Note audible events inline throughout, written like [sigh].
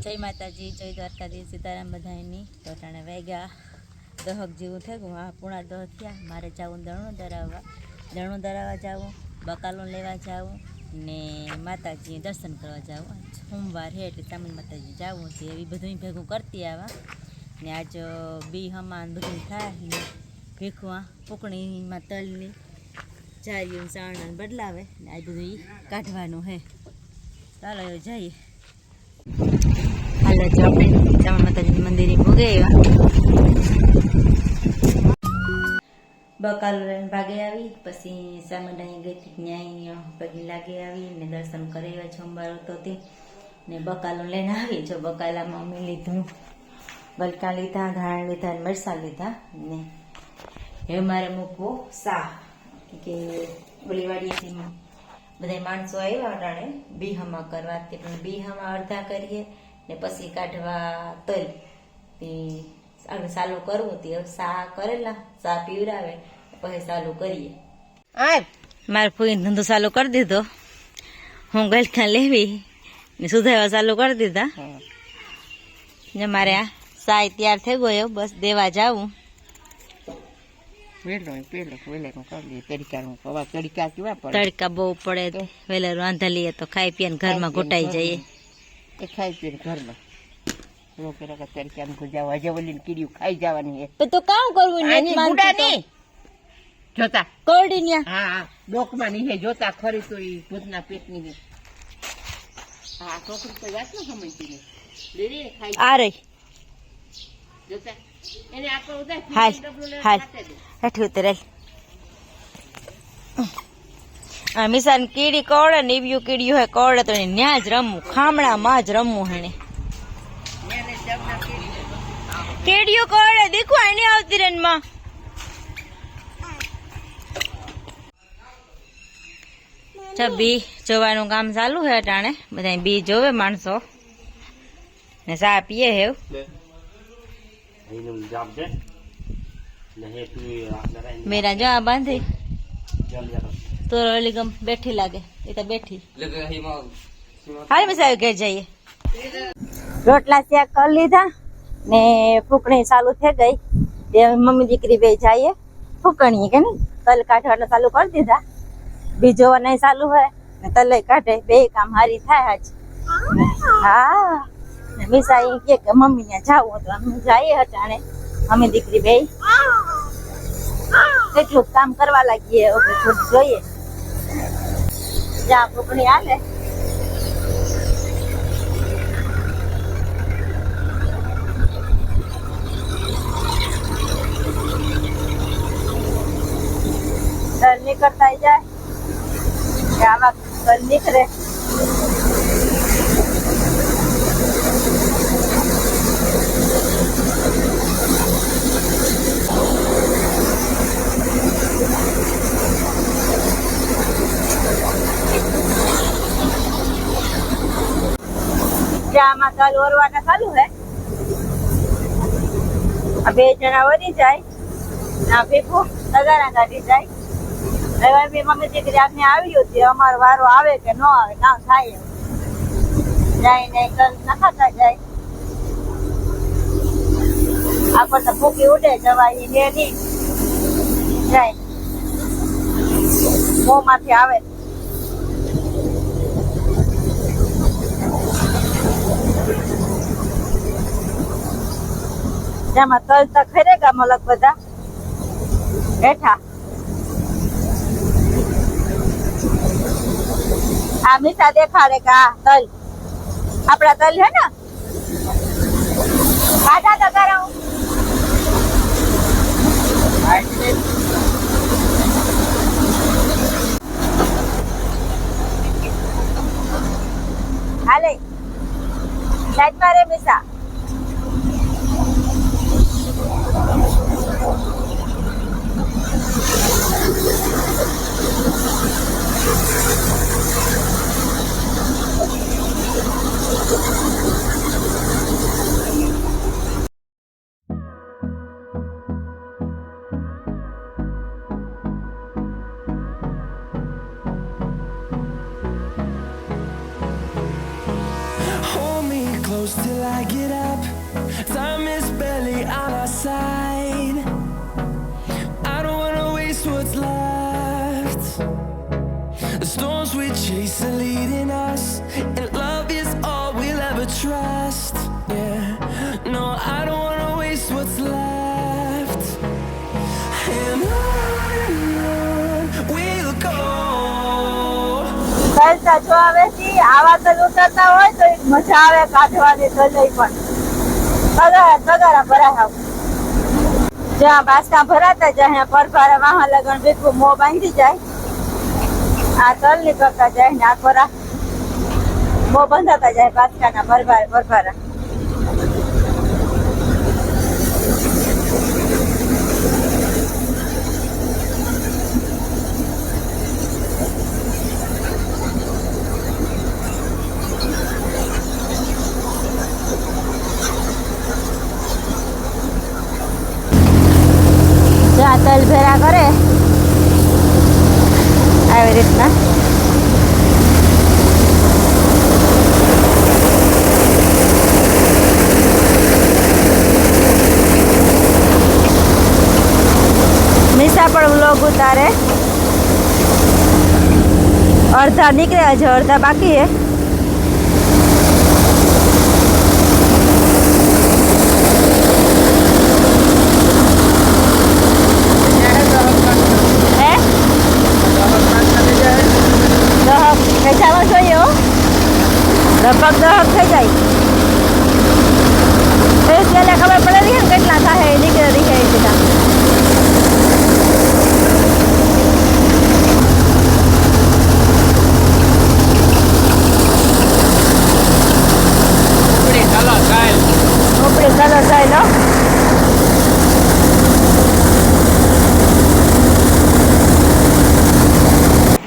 જય માતાજી, જય દ્વારકાજી સીતારામ બધાની તો વેગ્યા દહક જેવું થઈ ગયું હા પૂણા દહ થયા. મારે જવું દણું ધરાવવા દણું ધરાવવા જાવું, બકાલું લેવા જાવું ને માતાજી દર્શન કરવા જવું. સોમવાર હે એટલે ચામુંડ માતાજી જવું છે, એવી બધું ભેગું કરતી આવા. ને આજ બી હમાન બધું થાય ને ભીખવા પૂકણીમાં તલની ચારિયું સાણા બદલાવે ને આ બધું કાઢવાનું હે. ચાલો જઈએ. હાલો જો આપણે ચામુંડ માતાજી મંદિરે ભોગે બકાલો લઈને ભાગે આવી પછી સામંડાઈ ગઈ હતી ન્યાય પગી લાગે આવી ને દર્શન કરી આવ્યા સોમવાર હતો તે ને બકાલો લઈને આવી જો બકાલામાં અમે લીધું ગલકા લીધા ધાણા લીધા ને મરસા લીધા ને હવે મારે મૂકવો સા કે ઓલી વાડીએથી બધા માણસો આવ્યા અટાણે બીહામાં કરવા તે પણ બીહામાં અડધા કરીએ ને પછી કાઢવા તલ. તે હવે ચાલુ કરવું તે સા કરેલા સા પીવડાવે પછી ચાલુ કરીએ. આ મારે ફૂઈ ધંધો ચાલુ કરી દીધો. હું ગલકા લેવી ને સુધારવા ચાલુ કરી દીધા. ને મારે આ સાય તૈયાર થઈ ગયો બસ દેવા જાવું. તડકા બહુ પડે. વેલા રાંધા લઈએ તો ખાઈ પીએ ઘરમાં. ઘોટાઈ જઈએ. એ ખાઈ પીને ઘરમાં. લોકો રકા તરીકાનું ગુજાવા જવલીને કીડ્યું ખાઈ જવાની તો તો કામ કરવું આની ગુડા નહીં જોતા. કોરડી ન્યા? હા હા. ડોકમાં નહીં હે જોતા. ખરી તો ઈ ભૂતના પેટની હે. હા છોકરી તો વાત ન સમજતી ને લેરી ખાઈ આ રહી. જોતા. એને આપણે ઉધા હાલ હાલ ખાતે ઉતરાય. આ મિસાન કીડી કવડે ને ઈવ્યું કીડ્યું હોય કવડે તો એને ન્યા જ રમવું ખામણામાં જ રમવું હેણે એને કીડી કેડિયો કવડે દેખો આની આવતી રનમાં બી જોવાનું કામ ચાલુ છે અટાણે. બધા બી જોવે માણસો. ને ચા પીએ હેવ મેરા જો આ બાંધી. તો ઓલી ગમ બેઠી લાગે. એ તો બેઠી. હાલ મિસાઈ ઘેર જઈએ. રોટલા ત્યાં કરી લીધા ને ફૂકણી ચાલુ થઈ ગઈ. તે મમ્મી દીકરી બે જઈએ. ફૂકણીએ કે નહીં? તલ કાઢવાનું ચાલુ કરી દીધા. બીજો નહીં ચાલુ હોય ને તલ કાઢે. બે કામ હારી થાય આજ હા. મિસા એ કે કે મમ્મી ને જાવું તો અમે જઈએ હટાણે અમે દીકરી બે. કેટલું કામ કરવા લાગીએ. હવે થોડું જોઈએ. જ્યાં ફૂકણી હાલે તલ ઓરવાના ચાલુ હે. આ બે જણા વધી જાય. આ ભેગું તગારા કાઢી જાય. હવે બી મમ્મી દીકરી આપને આવ્યું છે અમારો વારો આવે કે ન આવે, ના થાય. જાય ને તલ નખાતા જાય. આપણ તો ફૂકી ઉડે જવાય ને નહીં જાય. મોંમાંથી આવે. જેમાં તલ તો ખરેગા મલક બધા. બેઠા. આ મીઠા દેખાડે કે આ તલ. આપડા તલ હે ને? કાઢા તો કરાવું. we chase are leading us, and love is all we'll ever trust. Yeah, no, I don't wanna waste what's left. And on and on we'll go. ચાલતા જો આવે છે આવા તલ ઉતરતા હોય તો એક મજા આવે કાઢવાની તલઈ પણ તગારા તગારા ભરાય આવ જ્યાં બાસકા ભરાતા જાય ત્યાં પરભારા વાહન લગન બેઠું મોં બાંધી જાય આ તલ નીકળતા જાય ને આ ખોરા મોં બંધાતા જાય બાસકાના ભરભાર. ભરભારા તલ ભેરા કરે આવી રીતના. મીસા પણ વ્લોગ ઉતારે. અડધા નીકળ્યા છે અડધા બાકી હે હે દહક ખેંચાવા જોઈએ હો લગભગ દહક થઈ જાય. એ એટલે ખબર પડે રહી ને કેટલા થાય નીકળે રહી જાય બધા. આપણે ચાલો ચાલ. ઉપડી કલર જાય લો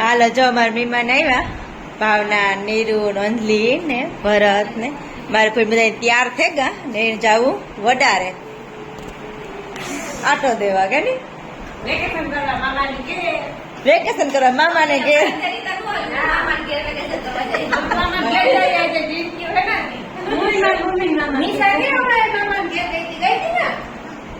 હાલો જો અમારા મહેમાન આવ્યા. ભાવના નીરુ નંદલી ને ભરત ને. મારે કોઈ બધા તૈયાર થઈ ગયા ને જાવું વડારે. આટો દેવા કે નહીં? વેકેશન કરવા મામાની ઘેર. હે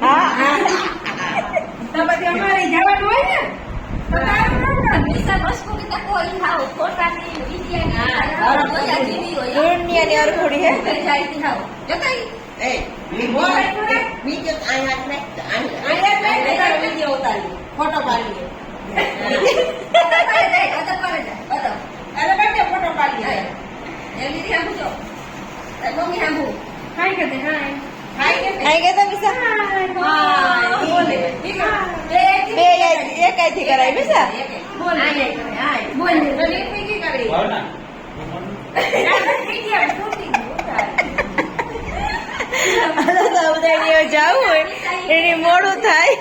હા હા. તો પછી અમારે જવાનું હોય ને? દુનિયાની અરખોડી હે ફોટો પાડી ફોટો પાડી હાય કે હાય હાય કે બે એકાઈથી કરાવી બેસા બોલ હાય હાય બોલ તો લીપ કી કરી હાલો તો ઉદાડીઓ જાવું હોય મોડું થાય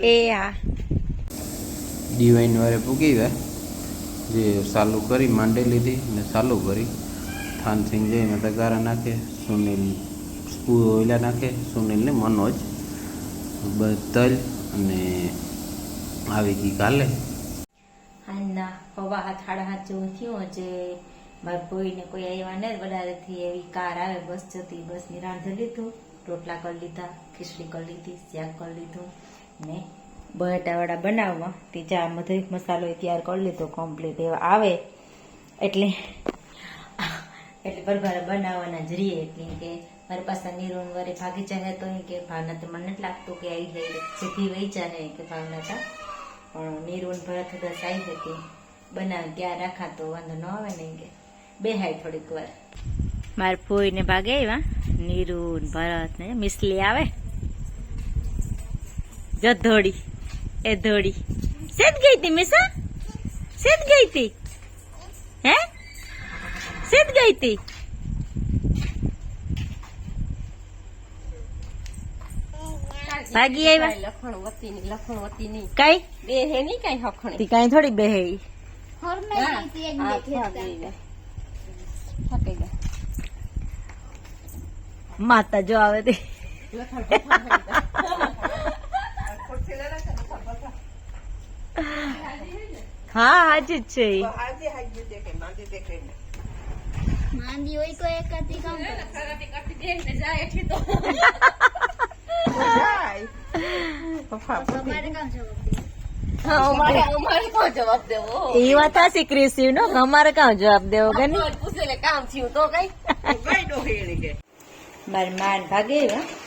એ હા. ડિવાઇન વારે પૂકી ગયા? જે ચાલુ કરી, માંડી લીધી ને ચાલુ કરી. થાનસિંહ જઈને તગારા નાખે, સુનિલ ઓઈલા નાખે, સુનિલને મનોજ બદલ અને આવી ગઈ કાલે. હાલના પવા હાથ સાડા હાથ જેવું થયું જે મારા કોઈને કોઈ આવ્યા ને વડારેથી એવી કાર આવે, બસ જતી, બસની રાંધી લીધું, રોટલા કરી લીધા, ખીચડી કરી લીધી, શાક કરી લીધું ને બટાવાડા બનાવવા. તે ચા મધુર મસાલો તૈયાર કરી લીધો કમ્પ્લીટ એવા આવે એટલે એટલે પરભારે બનાવવાના જ રહીએ. એટલે કે મારી પાસે નીરોન વરે ભાગી જાય તો કે ભાવના તો મને નથી લાગતું કે આવી જાય. સીધી વહી જાય કે ભાવના તા. પણ નીરોન ભરત થતા સાઈ હતી. બનાવી ત્યાં રાખા તો વાંધો ન આવે ને કે. બેહાય થોડીક વાર. મારે ફોઈને ભાગે આવ્યા નીરુન ભરત ને, મિસલી આવે. જધોડી. ધોડી એ ધોળી. સેદ ગઈ હતી મિસા? સેદ ગઈ હતી હે? સેદ ગઈ હતી ભાગી આવ્યા? લખણ વતી ની લખણ વતી ની કઈ? બે હે ની કઈ હખણી? તી કઈ થોડી બેહે હા થાકી ગયા થાકી ગયા માતા જો આવે તે. લથડ બથડ થઈ જાય. આ ખુરશી લઈ રાખે ને લથડ બથડ. હા હાજી જ છે ઈ. હાજી દેખે, માંદી દેખે માંદી હોય કોઈ એક હતી કામ કરે. તો. જાય. પપ્પા તમારે કામ જવાબ અમારે અમારે જવાબ દેવો. વાત હાસી ક્રિસી નો અમારે કાં જવાબ દેવો કે નહીં? કોઈ કામ થયું તો કઈ. [laughs] મારી માન ભાગે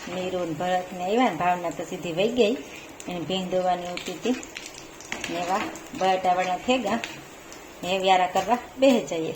નીરુ ભરત ને આવ્યા ને ભાવના તો સીધી વહી ગઈ. એને ભીંગ દોવાની ઉતી હતી. એવા બટાવાળા થેગા ને વ્યારા કરવા બે જઈએ.